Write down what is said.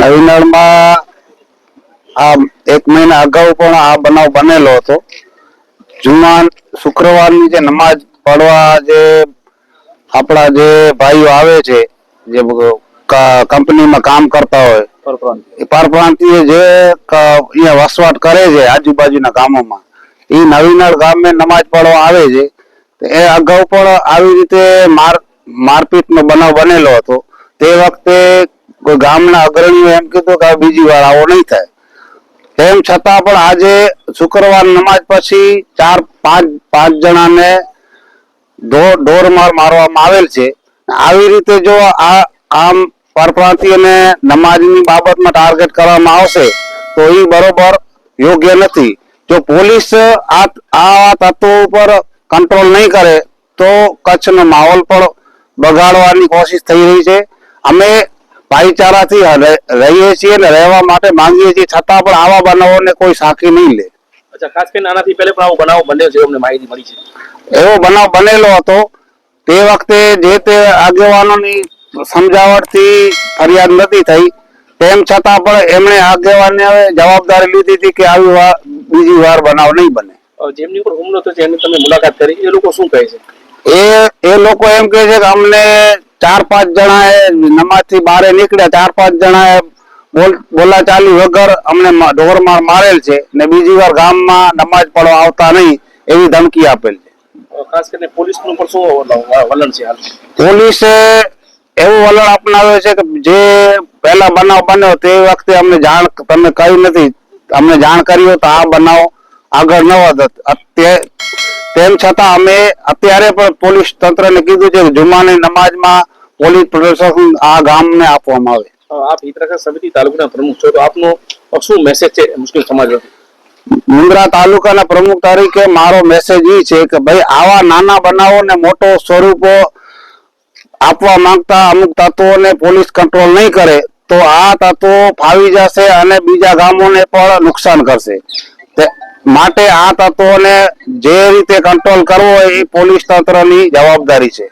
નવીનળમાં આ એક મહિના અગાઉ પણ આ બનાવ બનેલો હતો. જુમાન શુક્રવારની જે નમાજ પડવા જે આપણા જે ભાઈઓ આવે છે જે કંપનીમાં કામ કરતા હોય પરપ્રાંતિય. જે અહીંયા વસવાટ કરે છે આજુબાજુના ગામોમાં. એ નવીનળ ગામે નમાજ પડવા આવે છે તો એ અગાઉ પણ આવી રીતે માર મારપીટનો બનાવ બનેલો હતો. તે વખતે કોઈ ગામના અગ્રણીઓ એમ કીધું કે બીજી વાર આવો નહીં થાય. તેમ છતાં પણ આજે શુક્રવાર નમાજ પછી ચાર, પાંચ પાંચ જણાને ઢોર ઢોરમાર મારવામાં આવેલ છે. આવી રીતે જો આ, આમ પરપ્રાંતિયને નમાજની બાબતમાં ટાર્ગેટ કરવામાં આવશે, તો એ બરોબર યોગ્ય નથી. જો પોલીસ આ આ તત્વો ઉપર કંટ્રોલ નહીં કરે, તો કચ્છનો માહોલ પણ બગાડવાની કોશિશ થઈ રહી છે. અમે ભાઈચારાથી રહીએ છીએ અને રહેવા માટે માંગીએ છીએ છતાં પણ આવા બનાવોને કોઈ સાખી નહીં લે. અચ્છા ખાસ કરીને આનાથી પહેલે પણ આવો બનાવ બન્યો છે અમને માહિતી મળી છે. એવો બનાવ બનેલો હતો. તે વખતે જે તે આગેવાનોની સમજાવટથી ફરિયાદ નથી થઈ. તેમ છતાં પણ એમણે આગેવાનને જવાબદારી લીધી હતી કે આવી વાર બીજી વાર બનાવ નહીં બને. જેમની ઉપર હુમલો થયો છે એની તમે મુલાકાત કરી. એ લોકો શું કહે છે? એ એ લોકો એમ કહે છે કે અમને ચાર પાંચ જણા જણાએ નમાજથી બહાર નીકળ્યા ચાર પાંચ જણા એ બોલ બોલાચાલી વગર અમને ઢોરમાર મારેલ છે ને બીજી વાર ગામમાં નમાજ પડવા આવતા નહીં એવી ધમકી આપેલ છે. ખાસ કરીને પોલીસનું પણ શું વલણ- છે પોલીસે એવું વલણ અપનાવ્યું છે કે જે પહેલા બનાવ બન્યો તે વખતે અમને જાણ તમે કહ્યું નથી અમને જાણ કરી હોત તો આ બનાવ આગળ ન વધત. અત્યારે તેમ છતાં અમે અત્યારે પણ પોલીસ તંત્રને કીધું છે કે જુમાની નમાજમાં પોલીસ પ્રદર્શન આ ગામને આપવામાં આવે. આપ હિતરક્ષક સમિતિ તાલુકાના પ્રમુખ છો તો આપનો શું મેસેજ છે મુસ્લિમ સમાજ મુન્દ્રા તાલુકાના પ્રમુખ તરીકે મારો મેસેજ એ છે કે ભાઈ આવા નાના બનાવોને મોટો સ્વરૂપો આપવા માંગતા અમુક તત્વોને પોલીસ કંટ્રોલ નહીં કરે તો આ તત્વો ફાવી જશે અને બીજા ગામોને પણ નુકસાન કરશે. તે- માટે આ તત્વોને જે રીતે કંટ્રોલ કરવો એ પોલીસ તંત્રની જવાબદારી છે.